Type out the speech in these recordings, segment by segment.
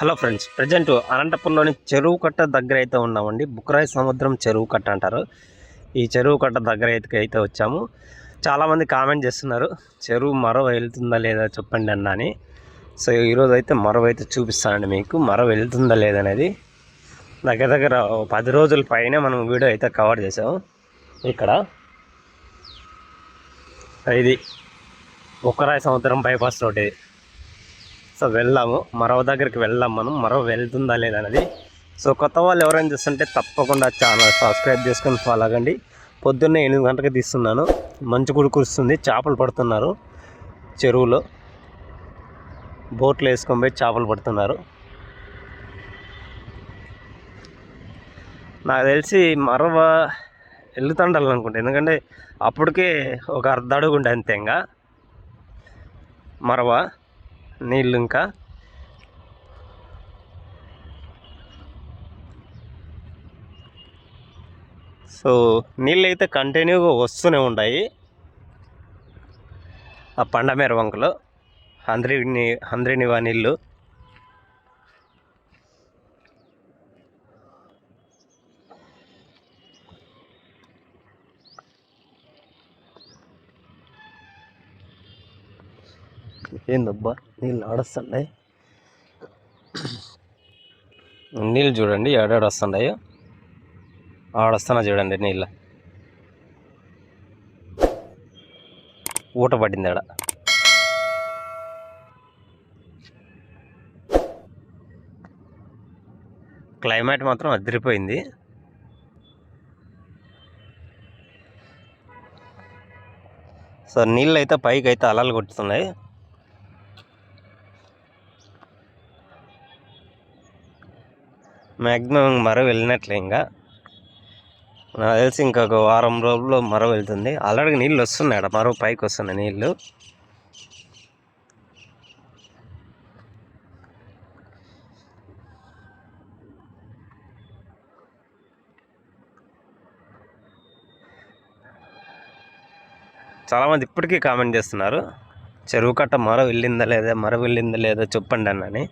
Hello friends present అనంతపురంలోని చెరువు కట్ట దగ్గర అయితే ఉన్నామండి. బుక్రాయి సముద్రం చెరువు కట్ట అంటారు. ఈ చెరువు కట్ట దగ్గర అయితే అయితే వచ్చాము. చాలామంది కామెంట్ చేస్తున్నారు చెరువు మరో వెళ్తుందా లేదా చెప్పండి అన్న అని సో ఈరోజు అయితే మరో అయితే చూపిస్తానండి మీకు మరో వెళ్తుందా లేదనేది దగ్గర దగ్గర పది రోజుల పైన మనం వీడియో అయితే కవర్ చేసాము ఇక్కడ ఇది బుక్కరాయి సముద్రం బైపాస్ రోడ్ ఇది. సో వెళ్దాము. మరో దగ్గరికి వెళ్దాం మనం. మరో వెళ్తుందా లేదనేది సో కొత్త వాళ్ళు ఎవరైనా చూస్తుంటే తప్పకుండా ఛానల్ సబ్స్క్రైబ్ చేసుకొని ఫాలో అవ్వండి. పొద్దున్నే ఎనిమిది గంటలకు తీస్తున్నాను. మంచు కూడా కురుస్తుంది చేపలు పడుతున్నారు. చెరువులో బోట్లు వేసుకొని పోయి చేపలు పడుతున్నారు. నాకు తెలిసి మరవ వెళ్తుండాలి అనుకుంటా. ఎందుకంటే అప్పటికే ఒక అర్ధ అడుగు ఉండే అంతే ఇంకా. మరవ నీళ్ళు ఇంకా సో నీళ్ళు అయితే కంటిన్యూగా వస్తూనే ఉన్నాయి ఆ పండమేర వంకలో హంద్రిని హంద్రినివా నీళ్ళు. ఏందబ్బా? నీళ్ళు ఆడొస్తున్నాయి. నీళ్ళు చూడండి ఏడాడు వస్తున్నాయో? ఆడొస్తున్నా చూడండి నీళ్ళు. ఊట పడింది ఆడ. క్లైమేట్ మాత్రం అదిరిపోయింది. సో నీళ్ళు అయితే పైకి అయితే అలలు కొట్టుతున్నాయి. మ్యాక్సిమం మరో వెళ్ళినట్లే ఇంకా. నాకు తెలిసి ఇంకొక వారం రోజుల్లో మరో వెళ్తుంది. ఆల్రెడీ నీళ్ళు వస్తున్నాయి ఆడ మరో పైకి వస్తున్నాయి నీళ్ళు. చాలామంది ఇప్పటికీ కామెంట్ చేస్తున్నారు చెరువు కట్ట మరో వెళ్ళిందా లేదా మరో వెళ్ళిందా లేదా చెప్పండి అన్నని.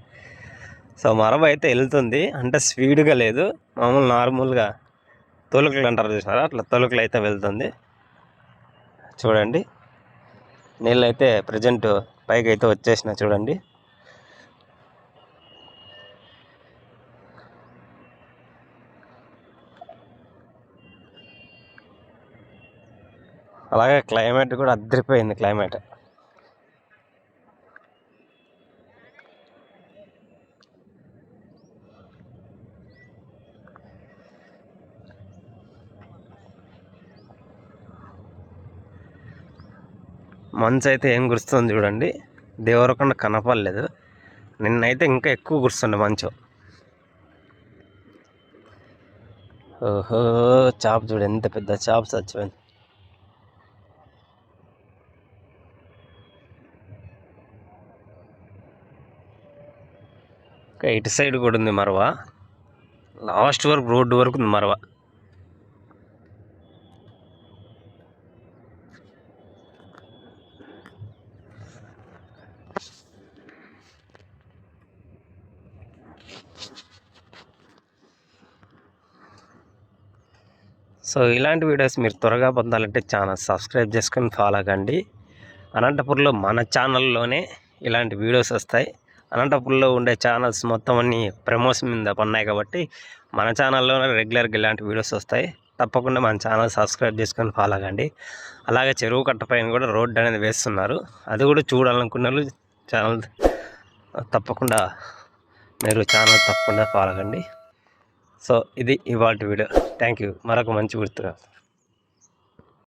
సో మరవ అయితే వెళ్తుంది. అంటే స్పీడ్గా లేదు. మామూలు నార్మల్గా తొలుకలు అంటారు చూసినారా? అట్లా తొలుకలు అయితే వెళ్తుంది. చూడండి. నీళ్ళు అయితే ప్రజెంట్ పైకి అయితే వచ్చేసిన చూడండి. అలాగే క్లైమేట్ కూడా అద్దరిపోయింది క్లైమేట్. మంచు అయితే ఏం కురుస్తుంది చూడండి. దేవరకొండ కనపడలేదు. నిన్నైతే ఇంకా ఎక్కువ కురుస్తుండే మంచు. ఓహో చాప్ చూడు ఎంత పెద్ద చాప్ చచ్చిపోయింది ఇంకా ఇటు సైడ్ కూడా ఉంది మరవ. లాస్ట్ వరకు రోడ్డు వరకు ఉంది మరవ. సో ఇలాంటి వీడియోస్ మీరు త్వరగా పొందాలంటే ఛానల్ సబ్స్క్రైబ్ చేసుకొని ఫాలో కండి. అనంతపూర్లో మన ఛానల్లోనే ఇలాంటి వీడియోస్ వస్తాయి. అనంతపూర్లో ఉండే ఛానల్స్ మొత్తం అన్ని ప్రమోషన్ మీద పన్నాయి కాబట్టి మన ఛానల్లోనే రెగ్యులర్గా ఇలాంటి వీడియోస్ వస్తాయి. తప్పకుండా మన ఛానల్ సబ్స్క్రైబ్ చేసుకొని ఫాలో కండి. అలాగే చెరువు కట్ట పైన కూడా రోడ్డు అనేది వేస్తున్నారు. అది కూడా చూడాలనుకున్న వాళ్ళు ఛానల్ తప్పకుండా మీరు ఛానల్ తప్పకుండా ఫాలో కండి. సో ఇది ఇవాళ వీడియో. థ్యాంక్ యూ మరొక మంచి గుర్తుగా.